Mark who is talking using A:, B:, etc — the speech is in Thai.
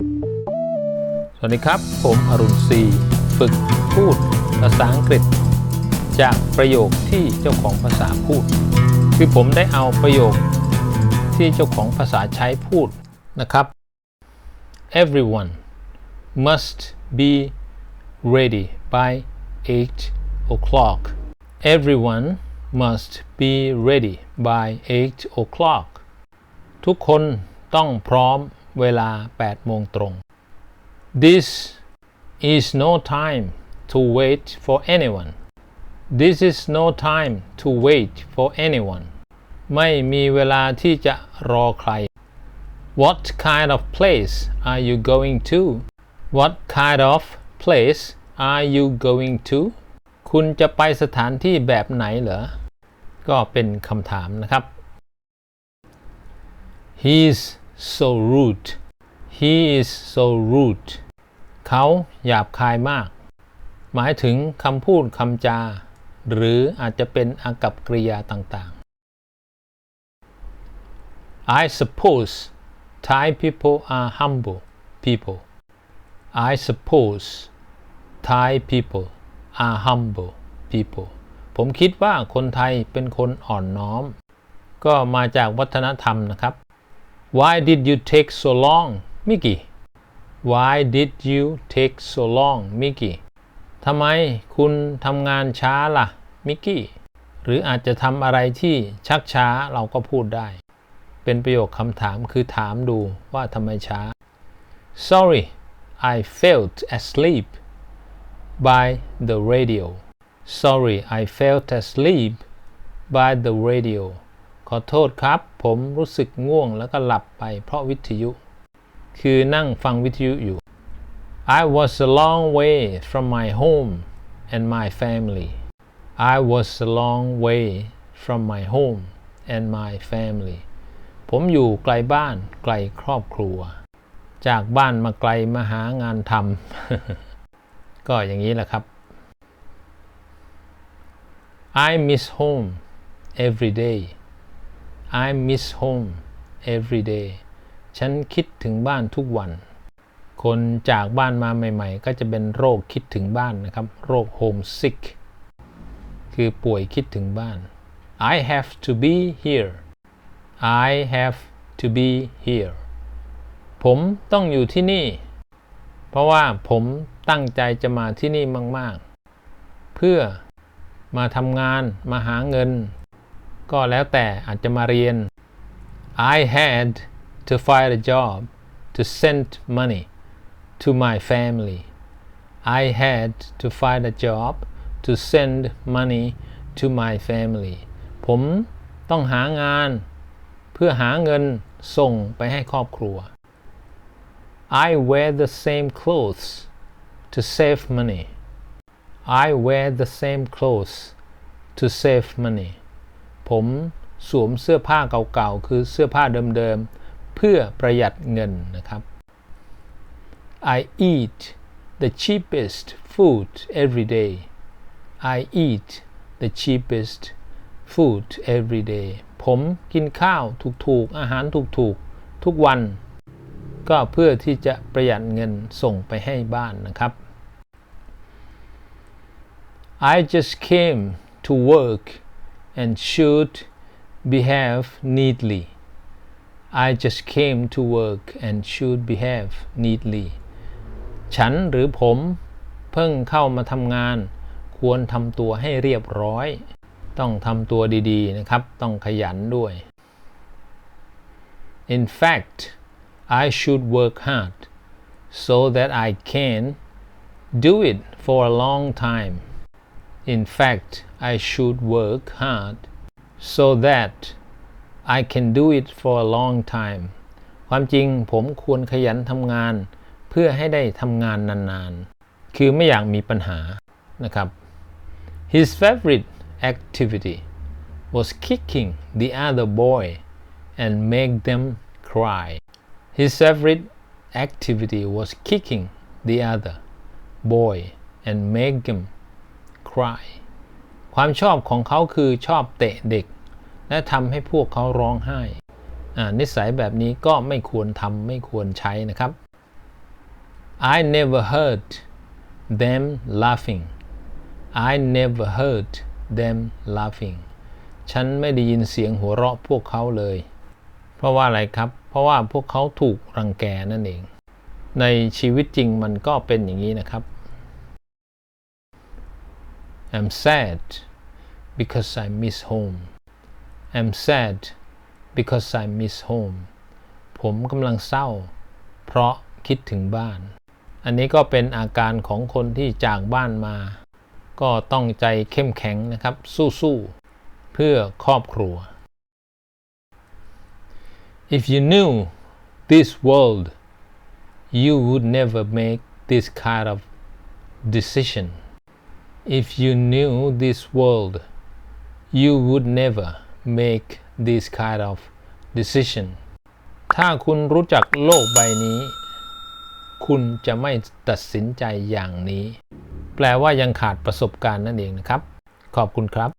A: สวัสดีครับ ผมอรุณศรีฝึกพูดภาษาอังกฤษ จากประโยคที่เจ้าของภาษาพูด คือผมได้เอาประโยคที่เจ้าของภาษาใช้พูดนะครับ everyone must be ready by 8 o'clock everyone must be ready by 8 o'clock ทุกคนต้องพร้อม เวลา 8 โมงตรง This is no time to wait for anyone. This is no time to wait for anyone. ไม่มีเวลาที่จะรอใคร What kind of place are you going to? What kind of place are you going to? คุณจะไปสถานที่แบบไหนเหรอ ก็เป็นคำถามนะครับ He's so rude. He is so rude. เขาหยาบคายมาก หมายถึงคำพูดคำจา หรืออาจจะเป็นอากับกริยาต่างๆ I suppose Thai people are humble people I suppose Thai people are humble people ผมคิดว่าคนไทยเป็นคนอ่อนน้อม ก็มาจากวัฒนธรรมนะครับ Why did you take so long Mickey Why did you take so long Mickey ทำไมคุณทำงานช้าล่ะ มิกกี้ หรืออาจจะทำอะไรที่ชักช้าเราก็พูดได้ เป็นประโยคคำถามคือถามดูว่าทำไมช้า Sorry I fell asleep by the radio Sorry I fell asleep by the radio ขอโทษครับ ผมรู้สึกง่วงแล้วก็หลับไปเพราะวิทยุ คือนั่งฟังวิทยุอยู่ I was a long way from my home and my family I was a long way from my home and my family ผมอยู่ไกลบ้านไกลครอบครัว จากบ้านมาไกลมาหางานทำก็อย่างนี้แหละครับ I miss home every day I miss home every day ฉันคิดถึงบ้านทุกวัน คนจากบ้านมาใหม่ ๆ ก็จะเป็นโรคคิดถึงบ้านนะครับ โรค homesick คือป่วยคิดถึงบ้าน I have to be here I have to be here ผมต้องอยู่ที่นี่ เพราะว่าผมตั้งใจจะมาที่นี่มาก ๆ เพื่อมาทำงานมาหาเงิน ก็แล้วแต่อาจจะมาเรียน I had to find a job to send money to my family. I had to find a job to send money to my family. ผมต้องหางาน เพื่อหาเงินส่งไปให้ครอบครัว I wear the same clothes to save money. I wear the same clothes to save money. ผมสวมเสื้อผ้าเก่าๆ คือเสื้อผ้าเดิมๆ เพื่อประหยัดเงินนะครับ I eat the cheapest food every day. I eat the cheapest food every day. ผมกินข้าวถูกๆ อาหารถูกๆ ทุกวัน ก็เพื่อที่จะประหยัดเงินส่งไปให้บ้านนะครับ I just came to work and should behave neatly. I just came to work and should behave neatly. ฉันหรือผมเพิ่งเข้ามาทำงาน ควรทำตัวให้เรียบร้อย ต้องทำตัวดีๆนะครับ ต้องขยันด้วย In fact I should work hard so that I can do it for a long time In fact I should work hard so that I can do it for a long time ความจริงผมควรขยันทำงาน เพื่อให้ได้ทำงานนานๆ คือไม่อยากมีปัญหานะครับ His favorite activity was kicking the other boy and make them cry His favorite activity was kicking the other boy and make them cry ความชอบของเขาคือชอบเตะเด็ก และทำให้พวกเขาร้องไห้ นิสัยแบบนี้ก็ไม่ควรทำไม่ควรใช้นะครับ I never heard them laughing I never heard them laughing ฉันไม่ได้ยินเสียงหัวเราะพวกเขาเลย เพราะว่าอะไรครับ เพราะว่าพวกเขาถูกรังแกนั่นเอง ในชีวิตจริงมันก็เป็นอย่างนี้นะครับ I'm sad because I miss home I'm sad because I miss home ผมกำลังเศร้า เพราะคิดถึงบ้าน อันนี้ก็เป็นอาการของคนที่จากบ้านมา ก็ต้องใจเข้มแข็งนะครับ สู้ๆ เพื่อครอบครัว If you knew this world you would never make this kind of decision If you knew this world you would never make this kind of decision ถ้าคุณรู้จักโลกใบนี้ คุณจะไม่ตัดสินใจอย่างนี้ แปลว่ายังขาดประสบการณ์นั่นเองนะครับ ขอบคุณครับ